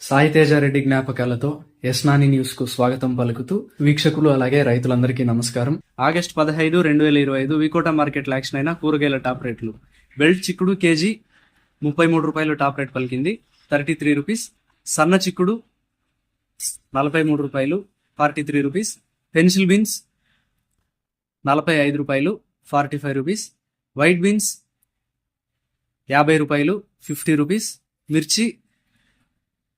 సాయితేజారెడ్డి జ్ఞాపకాలతో యస్నాని న్యూస్కు స్వాగతం పలుకుతూ వీక్షకులు అలాగే రైతులందరికీ నమస్కారం. ఆగస్ట్ పదహైదు రెండు వేల ఇరవై ఐదు వికోట మార్కెట్ యాక్షన్ అయిన కూరగాయల టాప్ రేట్లు. బెల్ట్ చిక్కుడు కేజీ ముప్పై మూడు రూపాయలు టాప్ రేట్ పలికింది. Thirty three rupees. సన్న చిక్కుడు నలభై మూడు రూపాయలు. Forty three rupees. Pencil beans నలభై ఐదు రూపాయలు. Forty five rupees. White beans యాభై రూపాయలు. Fifty rupees. మిర్చి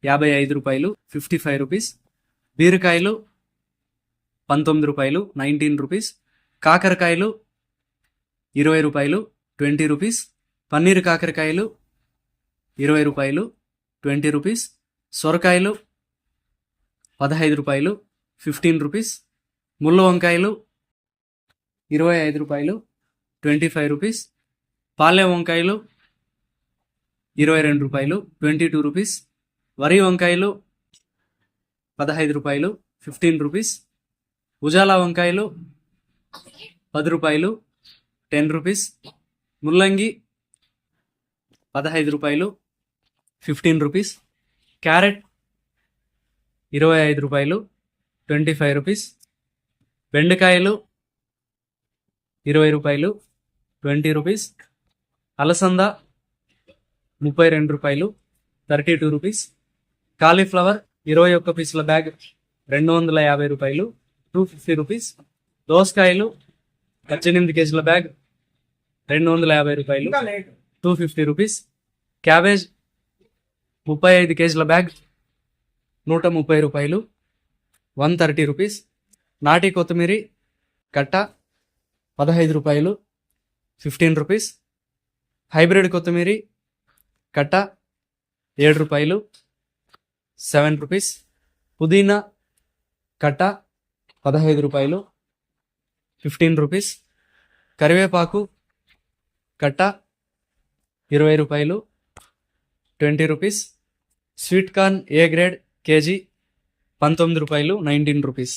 యాభై ఐదు రూపాయలు ఫిఫ్టీ ఫైవ్ రూపీస్. బీరకాయలు పంతొమ్మిది రూపాయలు నైన్టీన్ రూపీస్. కాకరకాయలు ఇరవై రూపాయలు ట్వంటీ రూపీస్. పన్నీర్ కాకరకాయలు ఇరవై రూపాయలు ట్వంటీ రూపీస్. సొరకాయలు పదహైదు రూపాయలు ఫిఫ్టీన్ రూపీస్. ముళ్ళ వంకాయలు ఇరవై ఐదు రూపాయలు ట్వంటీ ఫైవ్ రూపీస్. పాలె వంకాయలు ఇరవై రెండు రూపాయలు ట్వంటీ టూ రూపీస్. వరి వంకాయలు పదహైదు రూపాయలు ఫిఫ్టీన్ రూపీస్ ఉజాలా వంకాయలు పది రూపాయలు టెన్ రూపీస్ ముల్లంగి పదహైదు రూపాయలు ఫిఫ్టీన్ రూపీస్ క్యారెట్ ఇరవై ఐదు రూపాయలు ట్వంటీ ఫైవ్ రూపీస్ బెండకాయలు ఇరవై రూపాయలు ట్వంటీ రూపీస్ అలసంద ముప్పై రెండు రూపాయలు థర్టీ టూ రూపీస్ కాలీఫ్లవర్ ఇరవై ఒక్క పీసుల బ్యాగ్ రెండు వందల యాభై రూపాయలు టూ ఫిఫ్టీ రూపీస్ దోసకాయలు పద్దెనిమిది కేజీల బ్యాగ్ రెండు వందల యాభై రూపాయలు టూ ఫిఫ్టీ రూపీస్ క్యాబేజ్ ముప్పై ఐదు కేజీల బ్యాగ్ నూట ముప్పై రూపాయలు వన్ థర్టీ రూపీస్ నాటి కొత్తిమీరి కట్ట పదహైదు రూపాయలు ఫిఫ్టీన్ రూపీస్ హైబ్రిడ్ కొత్తిమీరి కట్ట ఏడు రూపాయలు సెవెన్ రూపీస్. పుదీనా కట్ట పదహైదు రూపాయలు. Fifteen rupees. కరివేపాకు కట్ట ఇరవై రూపాయలు. Twenty rupees. Sweet corn A grade KG పంతొమ్మిది రూపాయలు నైన్టీన్ రూపీస్.